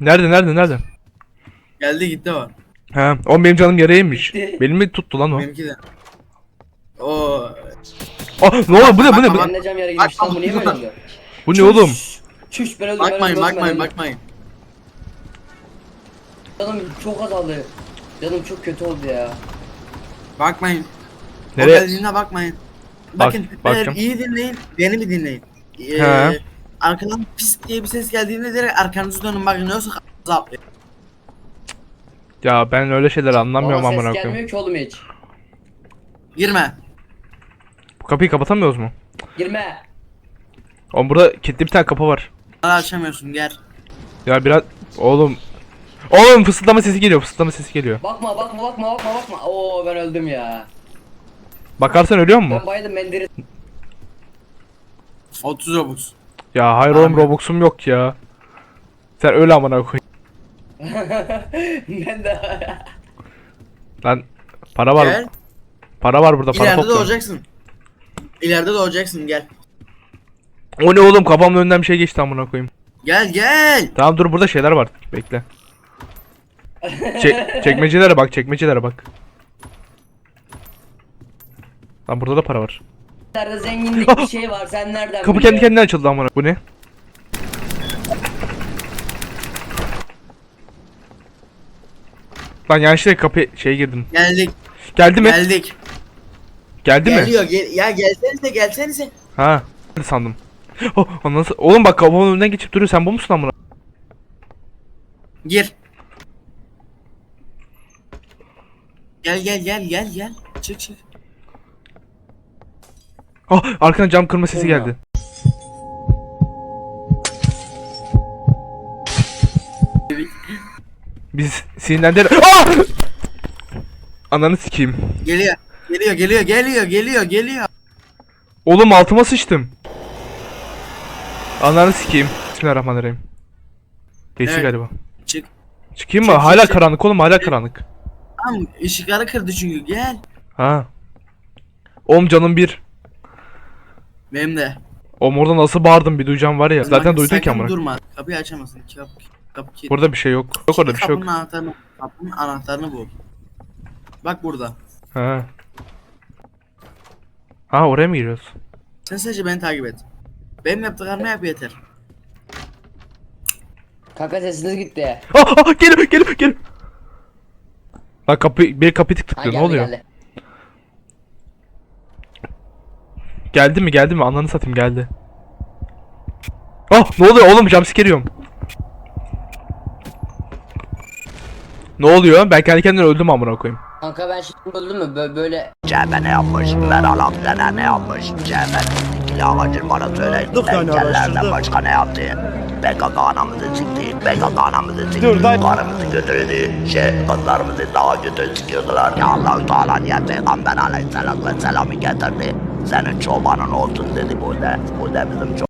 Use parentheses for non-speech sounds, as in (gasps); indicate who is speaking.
Speaker 1: Nerede nerede nerede?
Speaker 2: Geldi gitti o.
Speaker 1: He. O benim canım yaraymış.
Speaker 3: Gitti.
Speaker 1: Benim mi tuttu lan o?
Speaker 2: Benimki de. Oo.
Speaker 1: Aa ne oluyor bu ne bu ne? bu-
Speaker 3: Ben de cam yere gitmiş lan bu niye böyle oldu?
Speaker 1: Bu ne oğlum?
Speaker 3: Çüş ben öldüm ben
Speaker 2: Bakmayın
Speaker 3: öldüm, ben
Speaker 2: bakmayın
Speaker 3: öldüm.
Speaker 2: bakmayın.
Speaker 3: Canım çok azaldı. Canım çok kötü oldu ya.
Speaker 2: Bakmayın.
Speaker 1: Nereye?
Speaker 2: O geldiğine bakmayın.
Speaker 1: Bak-
Speaker 2: Bakın
Speaker 1: bakacağım.
Speaker 2: beyler iyi dinleyin. Beni bir dinleyin. Ee,
Speaker 1: He.
Speaker 2: Arkadan pis diye bir ses geldiğinde direkt arkanızı dönün bakın yoksa k***ınızı atlayın.
Speaker 1: Ya ben öyle şeyler anlamıyorum
Speaker 3: Bana ses
Speaker 1: amına koyayım.
Speaker 3: gelmiyor ki oğlum hiç.
Speaker 2: Girme.
Speaker 1: Bu kapıyı kapatamıyoruz mu?
Speaker 3: Girme.
Speaker 1: Oğlum burada kilitli bir tane kapı var.
Speaker 2: Hala açamıyorsun gel.
Speaker 1: Ya biraz oğlum Oğlum fısıldama sesi geliyor fısıldama sesi geliyor.
Speaker 3: Bakma bakma bakma bakma bakma. Oo ben öldüm ya.
Speaker 1: Bakarsan ölüyor mu?
Speaker 3: Ben baydım mendiri.
Speaker 2: 30 Robux.
Speaker 1: Ya hayır oğlum
Speaker 2: Abi.
Speaker 1: Robux'um yok ya. Sen öyle amına koy. (laughs)
Speaker 3: ben de.
Speaker 1: Lan para var.
Speaker 2: Gel.
Speaker 1: Para var burada para
Speaker 2: İleride
Speaker 1: topla.
Speaker 2: doğacaksın. İleride doğacaksın gel.
Speaker 1: O ne oğlum kafamın önünden bir şey geçti amına koyayım.
Speaker 2: Gel gel.
Speaker 1: Tamam dur burada şeyler var. Bekle. Çek, (laughs) çekmecelere bak çekmecelere bak. Lan burada da para var.
Speaker 3: Nerede zenginlik bir şey var sen nereden
Speaker 1: Kapı kendi
Speaker 3: biliyorsun?
Speaker 1: kendine açıldı amına. Bu ne? Lan yanlışlıkla kapı şey girdim.
Speaker 2: Geldik.
Speaker 1: Geldi mi?
Speaker 2: Geldik.
Speaker 1: Geldi mi?
Speaker 2: Geliyor gel ya gelsenize gelsenize.
Speaker 1: Ha. Sandım. (gasps) Oh, o nasıl? Oğlum bak kafamın önünden geçip duruyor. Sen bu musun amına?
Speaker 2: Gir. Gel gel gel gel gel. Çık çık.
Speaker 1: Oh, arkadan cam kırma sesi
Speaker 3: Olma.
Speaker 1: geldi. Biz sinirlendir. Ah! Ananı sikeyim.
Speaker 2: Geliyor. Geliyor geliyor geliyor geliyor geliyor.
Speaker 1: Oğlum altıma sıçtım. Ananı sikeyim. Bismillahirrahmanirrahim. Geçti
Speaker 2: Evet.
Speaker 1: galiba.
Speaker 2: Çık.
Speaker 1: Çıkayım mı?
Speaker 2: Çık, çık,
Speaker 1: hala
Speaker 2: çık.
Speaker 1: karanlık oğlum hala karanlık.
Speaker 2: Tamam ışıkları kırdı çünkü gel.
Speaker 1: Ha. Oğlum canım bir.
Speaker 2: Benim de.
Speaker 1: Oğlum orada nasıl bağırdım bir duyacağım var ya. Zaten duydun ki amına.
Speaker 2: Durma. Kapıyı açamazsın. Kapı, kapı kilitli.
Speaker 1: Burada bir şey yok. Yok orada bir şey yok.
Speaker 2: Kapının anahtarını, kapının anahtarını bul. Bak burada.
Speaker 1: Ha. Ha oraya mı giriyoruz?
Speaker 2: Sen sadece beni takip et. Benim yaptıklarımı yap yeter.
Speaker 3: Kanka sesiniz gitti.
Speaker 1: Ah, ah geliyor geliyor geliyor. Lan kapı bir kapı tık
Speaker 3: Ha,
Speaker 1: tıklıyor ne
Speaker 3: geldi,
Speaker 1: oluyor?
Speaker 3: geldi.
Speaker 1: Geldi mi geldi mi ananı satayım geldi. Ah ne oluyor oğlum jumpscare yiyorum. Ne oluyor? Ben kendi kendine öldüm amına koyayım.
Speaker 3: Kanka ben şimdi öldüm mü Bö- böyle
Speaker 4: Cebe ne yapmış? Meral Akdene ne yapmış? Cebe ikili amacın bana söyle. Engellerden başka ne yaptı? PKK anamızı sikti. PKK anamızı sikti. Karımızı götürdü. Şey kızlarımızı daha kötü sikiyordular. Ya Allah-u Teala niye Peygamber aleyhisselam ve selamı getirdi. Senin çobanın olsun dedi bu da. Bu da bizim